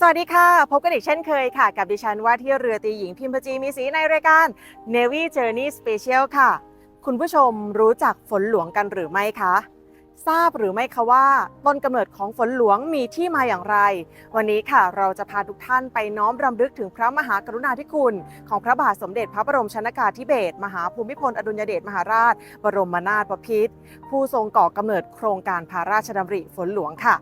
สวัสดีค่ะ พบกันอีกเช่นเคยค่ะ กับดิฉันว่าที่เรือตีหญิงพิมพจีมีสีในรายการ Navy Journey Special ค่ะ คุณผู้ชมรู้จักฝนหลวงกันหรือไม่คะ ทราบหรือไม่คะว่า ต้นกำเนิดของฝนหลวงมีที่มาอย่างไร วันนี้ค่ะเราจะพาทุกท่านไปน้อมรำลึกถึงพระมหากรุณาธิคุณ ของพระบาทสมเด็จพระบรมชนากาธิเบศรมหาภูมิพลอดุลยเดชมหาราช บรมนาถบพิตรผู้ทรงก่อกำเนิดโครงการพระราชดำริฝนหลวงค่ะ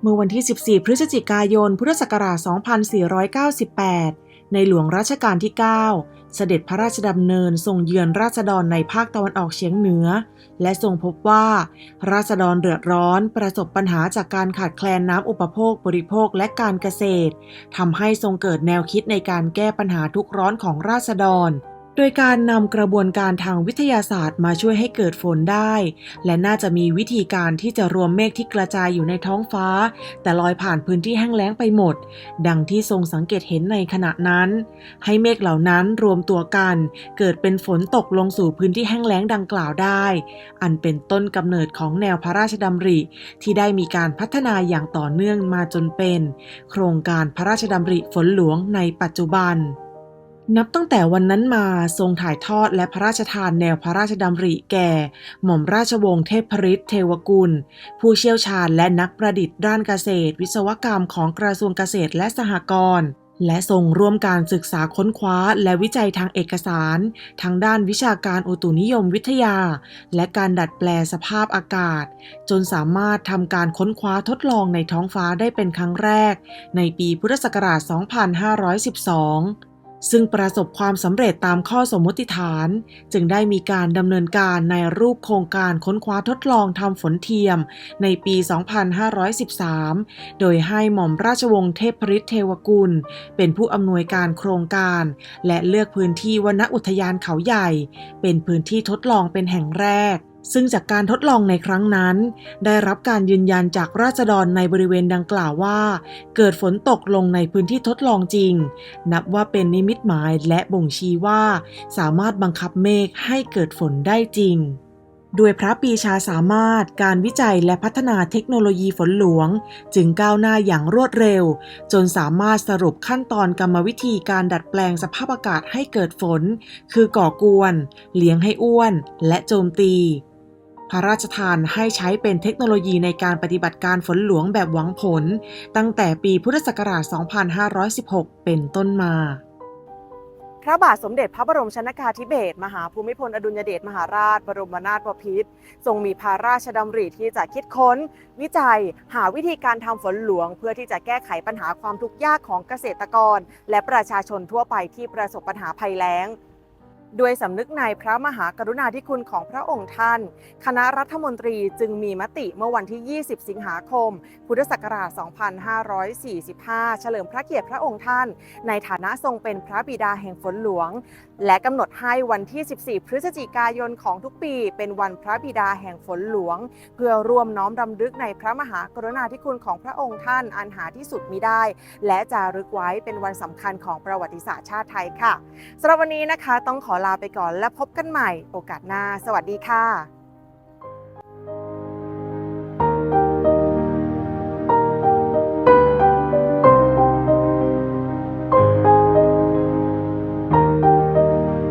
เมื่อวันที่ 14 พฤศจิกายน พุทธศักราช 2498 ในหลวงรัชกาลที่ 9 เสด็จพระราชดำเนินทรงเยือนราษฎรในภาคตะวันออกเฉียงเหนือ และทรงพบว่า ราษฎรเดือดร้อนประสบปัญหาจากการขาดแคลนน้ำอุปโภคบริโภคและการเกษตรทำให้ทรงเกิดแนวคิดในการแก้ปัญหาทุกร้อนของราษฎร โดยการนำกระบวนการทางวิทยาศาสตร์มาช่วยให้เกิดฝนได้ และน่าจะมีวิธีการที่จะรวมเมฆที่กระจายอยู่ในท้องฟ้า แต่ลอยผ่านพื้นที่แห้งแล้งไปหมด ดังที่ทรงสังเกตเห็นในขณะนั้น ให้เมฆเหล่านั้นรวมตัวกัน เกิดเป็นฝนตกลงสู่พื้นที่แห้งแล้งดังกล่าวได้ อันเป็นต้นกำเนิดของแนวพระราชดำริ ที่ได้มีการพัฒนาอย่างต่อเนื่องมาจนเป็น โครงการพระราชดำริฝนหลวงในปัจจุบัน นับตั้งแต่วันนั้นมาทรงถ่ายทอดและพระราชทานแนวพระราชดำริแก่ หม่อมราชวงศ์เทพฤทธิ์เทวกุล ผู้เชี่ยวชาญและนักประดิษฐ์ด้านเกษตร วิศวกรรมของกระทรวงเกษตรและสหกรณ์และทรงร่วมการศึกษาค้นคว้าและวิจัยทางเอกสารทั้งด้านวิชาการอุตุนิยมวิทยา และการดัดแปลสภาพอากาศ จนสามารถทำการค้นคว้าทดลองในท้องฟ้าได้เป็นครั้งแรก ในปีพุทธศักราช 2512 ซึ่งประสบความสำเร็จตามข้อสมมติฐาน จึงได้มีการดำเนินการในรูปโครงการค้นคว้าทดลองทำฝนเทียม ในปี 2513 โดยให้หม่อมราชวงศ์เทพฤทธิ์เทวกุล เป็นผู้อำนวยการโครงการ และเลือกพื้นที่วนอุทยานเขาใหญ่ เป็นพื้นที่ทดลองเป็นแห่งแรก ซึ่งจากการทดลองในครั้งนั้น ได้รับการยืนยันจากราษฎรในบริเวณดังกล่าวว่า เกิดฝนตกลงในพื้นที่ทดลองจริง นับว่าเป็นนิมิตหมายและบ่งชี้ว่า สามารถบังคับเมฆให้เกิดฝนได้จริงด้วยพระปีชาสามารถการวิจัยและพัฒนาเทคโนโลยีฝนหลวง จึงก้าวหน้าอย่างรวดเร็ว จนสามารถสรุปขั้นตอนกรรมวิธีการดัดแปลงสภาพอากาศให้เกิดฝน คือก่อกวน เลี้ยงให้อ้วน และโจมตี พระราชทานให้ใช้เป็นเทคโนโลยีในการปฏิบัติการฝนหลวงแบบหวังผล ตั้งแต่ปีพุทธศักราช 2516 เป็นต้นมา พระบาทสมเด็จพระบรมชนากาธิเบศรมหาภูมิพลอดุลยเดชมหาราช บรมนาถบพิตรทรงมีพระราชดำริที่จะคิดค้น วิจัย หาวิธีการทำฝนหลวง เพื่อที่จะแก้ไขปัญหาความทุกข์ยากของเกษตรกร และประชาชนทั่วไปที่ประสบปัญหาภัยแล้ง ด้วยสำนึกในพระมหากรุณาธิคุณของพระองค์ท่าน คณะรัฐมนตรีจึงมีมติเมื่อวันที่ 20 สิงหาคม พุทธศักราช 2545 เฉลิมพระเกียรติพระองค์ท่าน ในฐานะทรงเป็นพระบิดาแห่งฝนหลวง และกำหนดให้วันที่ 14 พฤศจิกายนของทุกปี เป็นวันพระบิดาแห่งฝนหลวง เพื่อร่วมน้อมรำลึกในพระมหากรุณาธิคุณของพระองค์ท่านอันหาที่สุดมิได้ และจารึกไว้เป็นวันสำคัญของประวัติศาสตร์ชาติไทยค่ะสำหรับวันนี้นะคะต้องขอลาไปก่อนและพบกันใหม่โอกาสหน้า สวัสดีค่ะ